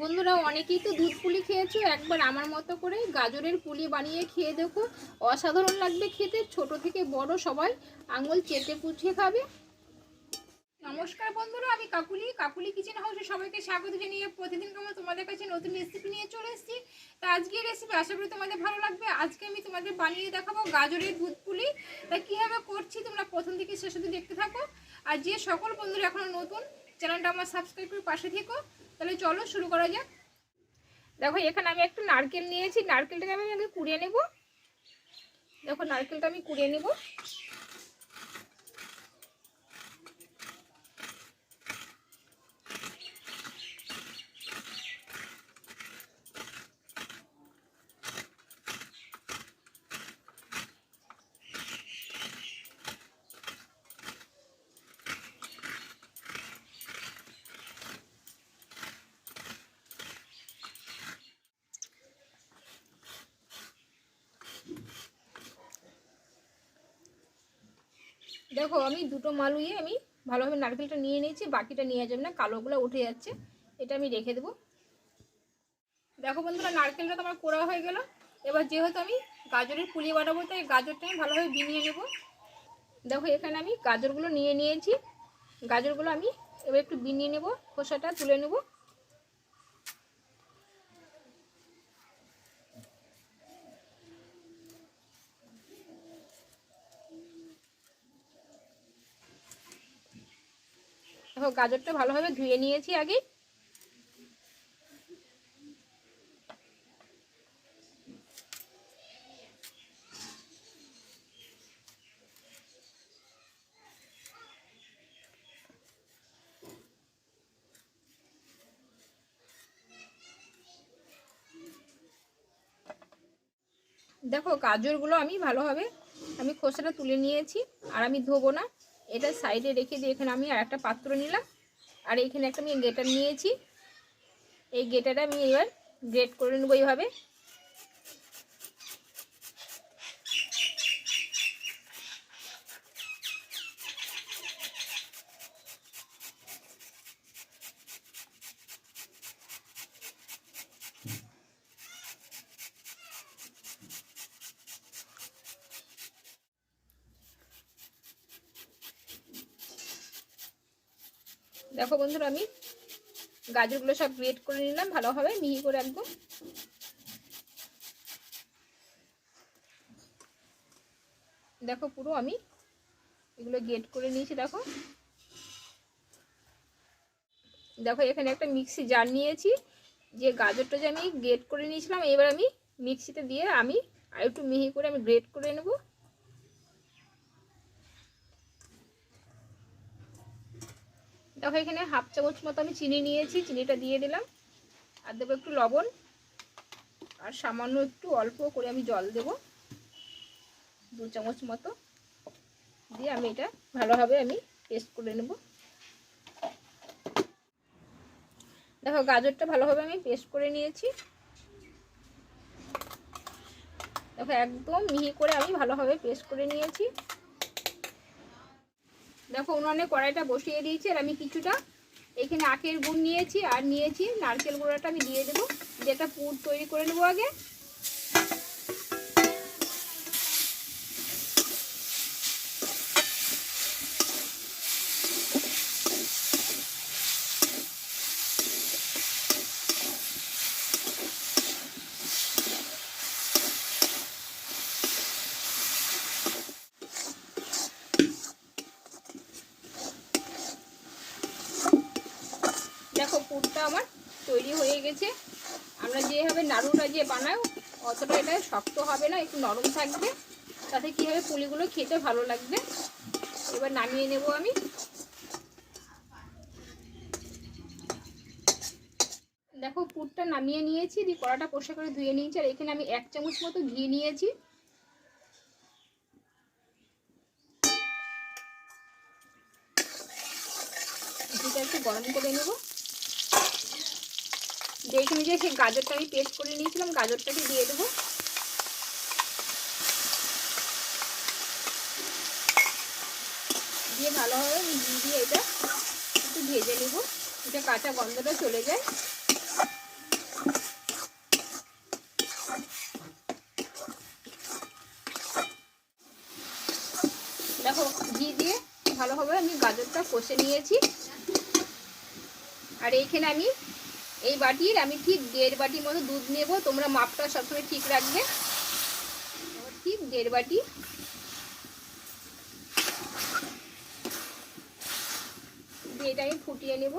বন্ধুরা, অনেকেই তো দুধ পুলি খেয়েছো, একবার আমার মতো করে গাজরের পুলি বানিয়ে খেয়ে দেখো। অসাধারণ লাগবে খেতে, ছোট থেকে বড় সবাই আঙুল চেটে পুছিয়ে খাবে। নমস্কার বন্ধুরা, আমি কাকুলি কাকুলি কিচেন হাউসে সবাইকে স্বাগত জানিয়ে প্রতিদিন কেমন তোমাদের কাছে নতুন রেসিপি নিয়ে চলে এসেছি। তা আজকের রেসিপি আশা করি তোমাদের ভালো লাগবে। আজকে আমি তোমাদের বানিয়ে দেখাবো গাজরের দুধ পুলি। তা কীভাবে করছি তোমরা প্রথম থেকে শেষ অবধি দেখতে থাকো। আর যে সকল বন্ধুরা এখনও নতুন, চ্যানেলটা আমার সাবস্ক্রাইব করে পাশে থেকো। তাহলে চলো শুরু করা যাক। দেখো, এখানে আমি একটু নারকেল নিয়েছি। নারকেলটাকে আমি আগে কুড়িয়ে নেব। দেখো, নারকেলটা আমি কুড়িয়ে নেব। দেখো, আমি দুটো মালুয়ে আমি ভালোভাবে নারকেলটা নিয়ে নিয়েছি, বাকিটা নিয়ে যাবে না, কালোগুলো উঠে যাচ্ছে, এটা আমি রেখে দেবো। দেখো বন্ধুরা, নারকেলটা তো আমার কোড়া হয়ে গেল, এবার যেহেতু আমি গাজরের পুলি বানাবো, তাই গাজরটা আমি ভালোভাবে বিনিয়ে নেব। দেখো, এখানে আমি গাজরগুলো নিয়ে নিয়েছি, গাজরগুলো আমি এবার একটু বিনিয়ে নেব, খোসাটা তুলে নেব। দেখো, গাজরটা ভালোভাবে ধুয়ে নিয়েছি আগে। দেখো, গাজরগুলো আমি ভালোভাবে, আমি খোসাটা তুলে নিয়েছি, আর আমি ধোবো না। এটা সাইডে রেখে দিয়ে এখানে আমি আর একটা পাত্র নিলাম। আর এখানে একটা আমি গেটার নিয়েছি। এই গেটারটা আমি এবার গ্রেট করে নেব এইভাবে। দেখো বন্ধুরা, আমি গাজরগুলো সব গ্রেট করে নিলাম ভালোভাবে মিহি করে একদম। দেখো পুরো আমি এগুলো গেট করে নিয়েছি, দেখো। দেখো, এখানে একটা মিক্সি জার নিয়েছি, যে গাজরটা যে আমি গ্রেট করে নিয়েছিলাম, এবার আমি মিক্সিতে দিয়ে আমি আর একটু মিহি করে আমি গ্রেট করে নেব। দেখো, এখানে হাফ চামচ মতো আমি চিনি নিয়েছি, চিনিটা দিয়ে দিলাম। আর দেবো একটু লবণ, আর সামান্য একটু অল্প করে আমি জল দেব। দু চামচ মতো দিয়ে আমি এটা ভালোভাবে আমি পেস্ট করে নেব। দেখো, গাজরটা ভালোভাবে আমি পেস্ট করে নিয়েছি। দেখো, একদম মিহি করে আমি ভালোভাবে পেস্ট করে নিয়েছি। দেখো উনানে কড়াইটা বসিয়ে দিয়েছি আর আমি কিছুটা এখানে আখের গুড় নিয়েছি আর নিয়েছি নারকেল গুঁড়াটা আমি দিয়ে দেবো। যেটা পুর তৈরি করে নেব আগে দেখো পুরটা আমার তৈরি হয়ে গেছে আমরা যেভাবে নাড়ুটা যে বানাই, অতটা এটা শক্ত হবে না, একটু নরম থাকবে। তাতে কী হবে, পুলিগুলো খেতে ভালো লাগবে। এবার নামিয়ে নেব আমি। দেখো, পুরটা নামিয়ে নিয়েছি, দিয়ে কড়াটা পোষা করে ধুয়ে নিয়েছি, আর এখানে আমি এক চামচ মতো ঘি নিয়েছি। একটু গরম করে নেব। যে যে সেই গাজরটা আমি পেস্ট করে নিয়েছিলাম, গাজরটাকে দিয়ে দেবো। দিয়ে ভালোভাবে দিয়ে এটা একটু ভেজে নেব এটা কাঁচা গন্ধটা চলে যায়। দেখো, ঘি দিয়ে ভালোভাবে আমি গাজরটা কষে নিয়েছি। আর এইখানে আমি এই বাটির, আমি ঠিক দেড় বাটির মতো দুধ নেব। তোমরা মাপটা সবসময় ঠিক রাখবে। ঠিক দেড় বাটি। দিয়ে এটা আমি ফুটিয়ে নেব।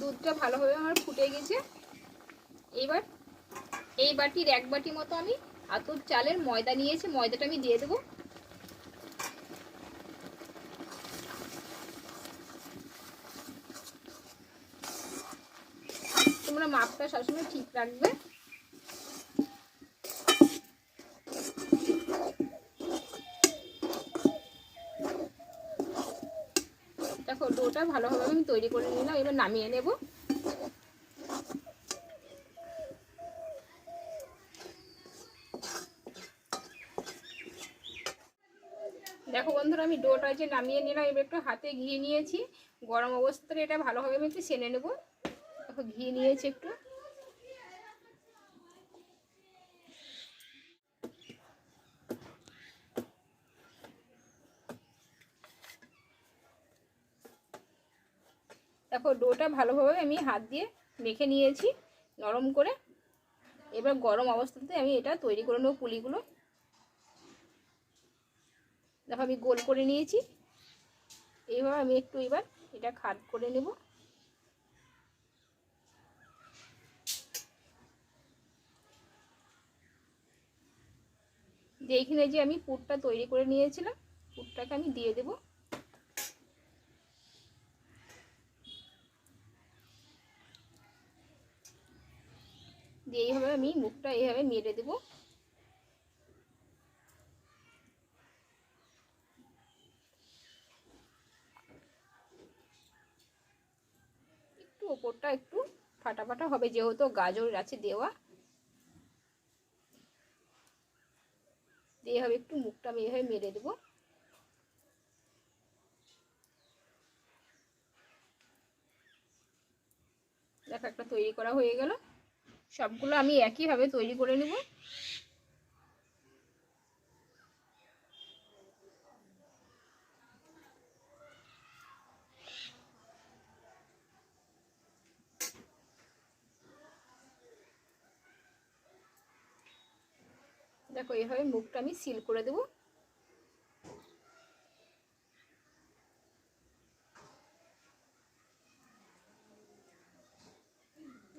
দুধটা ভালোভাবে আমার ফুটে গেছে। এইবার এই বাটির এক বাটি মতো আমি আতর চালের ময়দা নিয়েছি, ময়দাটা আমি দিয়ে দেবো। তোমরা মাপটা সবসময় ঠিক রাখবে। দেখো ভালোভাবে আমি তৈরি করে নিলাম, এবার নামিয়ে নেব। দেখো বন্ধুরা, আমি ডোটা যে নামিয়ে নিলাম, এবার একটু হাতে ঘি নিয়েছি। গরম অবস্থাতে এটা ভালোভাবে আমি একটু সেনে নেব। দেখো, ঘি নিয়েছি একটু। দেখো ডোটা ভালোভাবে আমি হাত দিয়ে মেখে নিয়েছি, নরম করে। এবার গরম অবস্থাতে আমি এটা তৈরি করে নেব পুলিগুলো। দেখো আমি গোল করে নিয়েছি। এইভাবে আমি একটু এবার এটা খাট করে নেব। যে এইখানে যে আমি পুরটা তৈরি করে নিয়েছিলাম, পুরটাকে আমি দিয়ে দেবো। দিয়ে এইভাবে আমি মুখটা এইভাবে মেরে দেব। একটু ওপরটা একটু ফাটা ফাটা হবে, যেহেতু গাজর আছে দেওয়া। দিয়ে হবে একটু মুখটা আমি এইভাবে মেরে দেবো। দেখো একটা তৈরি করা হয়ে গেল। সবগুলো আমি একইভাবে তৈরি করে নেব। দেখো এইভাবে মুখটা আমি সিল করে দেবো।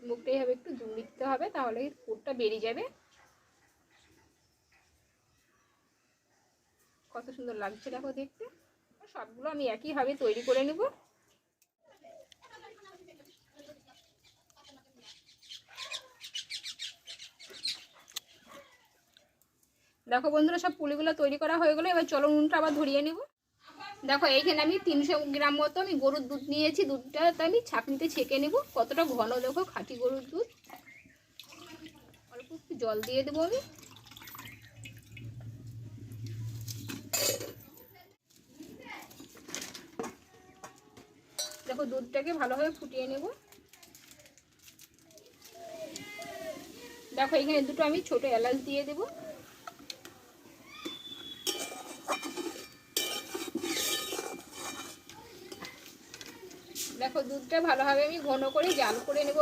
মুখটা এইভাবে একটু জুম দিতে হবে, তাহলে পুরটা বেরিয়ে যাবে। কত সুন্দর লাগছে দেখো দেখতে। সবগুলো আমি একইভাবে তৈরি করে নেব। দেখো বন্ধুরা, সব পুলিগুলো তৈরি করা হয়ে গেলো, এবার চলো নুনটা আবার ধরিয়ে নেব। দেখো, এইখানে আমি তিনশো গ্রাম মতো আমি গরুর দুধ নিয়েছি। দুধটা তো আমি ছাঁকনিতে ছেঁকে নেব। কতটা ঘন দেখো, খাঁটি গরুর দুধ। অল্প একটু জল দিয়ে দেবো আমি। দেখো, দুধটাকে ভালোভাবে ফুটিয়ে নেব। দেখো এখানে দুটো আমি ছোট এলাচ দিয়ে দেবো। দেখো, দুধটা ভালোভাবে আমি ঘন করে জাল করে নেব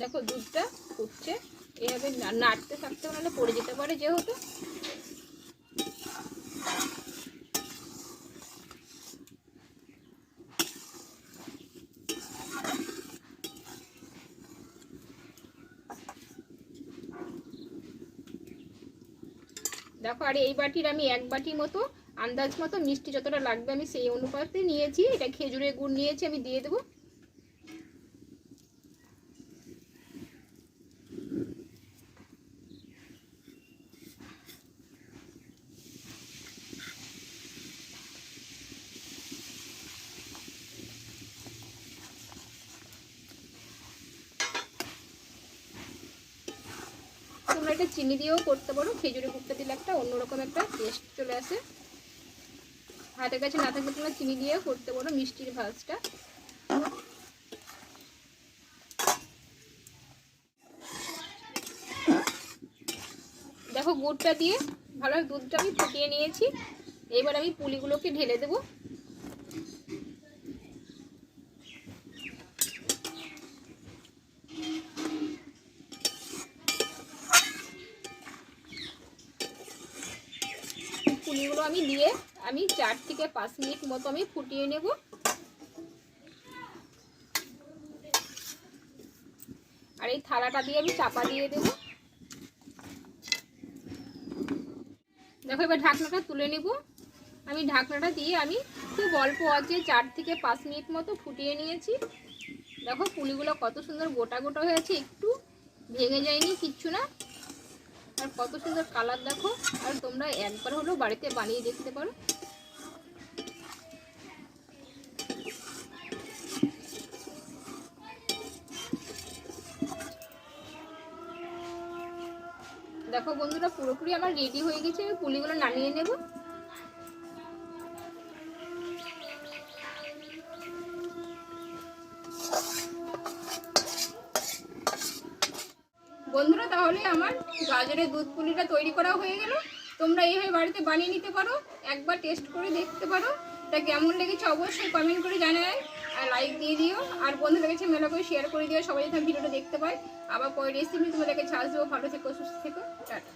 দেখো, দুধটা ফুটছে। এভাবে নাড়তে থাকতে নাহলে পড়ে যেতে পারে যেহেতু। দেখো, আর এই বাটির আমি এক বাটি মতো আন্দাজ মতো মিষ্টি যতটা লাগবে আমি সেই অনুপাতে নিয়েছি। এটা খেজুরের গুড় নিয়েছি, আমি দিয়ে দেবো। তোমরা এটা চিনি দিয়েও করতে পারো। খেজুরি গুড়টা দিলে একটা অন্যরকম একটা টেস্ট চলে আসে। হাতের কাছে না থাকলে তোমরা চিনি দিয়েও করতে পারো মিষ্টির ভাজটা দেখো গুড়টা দিয়ে ভালো দুধটা আমি ফুটিয়ে নিয়েছি। এবার আমি পুলিগুলোকে ঢেলে দেবো। পুলিগুলো আমি দিয়ে আমি চার থেকে পাঁচ মিনিট মতো আমি ফুটিয়ে নেব। আর এই থালাটা দিয়ে আমি চাপা দিয়ে দেব। দেখো, এবার ঢাকনাটা তুলে নেব। আমি ঢাকনাটা দিয়ে আমি খুব অল্প আছে চার থেকে পাঁচ মিনিট মতো ফুটিয়ে নিয়েছি। দেখো, পুলিগুলো কত সুন্দর গোটা গোটা হয়েছে একটু ভেঙে যায়নি কিচ্ছু না। আর কত সুন্দর কালার দেখো। আর তোমরা একবার হলেও বাড়িতে বানিয়ে দেখতে পারো। দেখো বন্ধুরা, পুরোপুরি আমার রেডি হয়ে গেছে, আমি পুলিগুলো নামিয়ে নেব। বন্ধুরা, তাহলে আমার গাজরের দুধ পুলিটা তৈরি করা হয়ে গেল। তোমরা এইভাবে বাড়িতে বানিয়ে নিতে পারো, একবার টেস্ট করে দেখতে পারো। এটা কেমন লেগেছে অবশ্যই কমেন্ট করে জানায় লাইক দিয়ে দিও। আর বন্ধু লেগেছে মেলা করে শেয়ার করে দিও। সবাই যেন ভিডিওটা দেখতে পায়। আবার পরে রেসিপি তোমাদেরকে ছাড় দেবো। ভালো থেকো, সুস্থ থেকো। টাটা।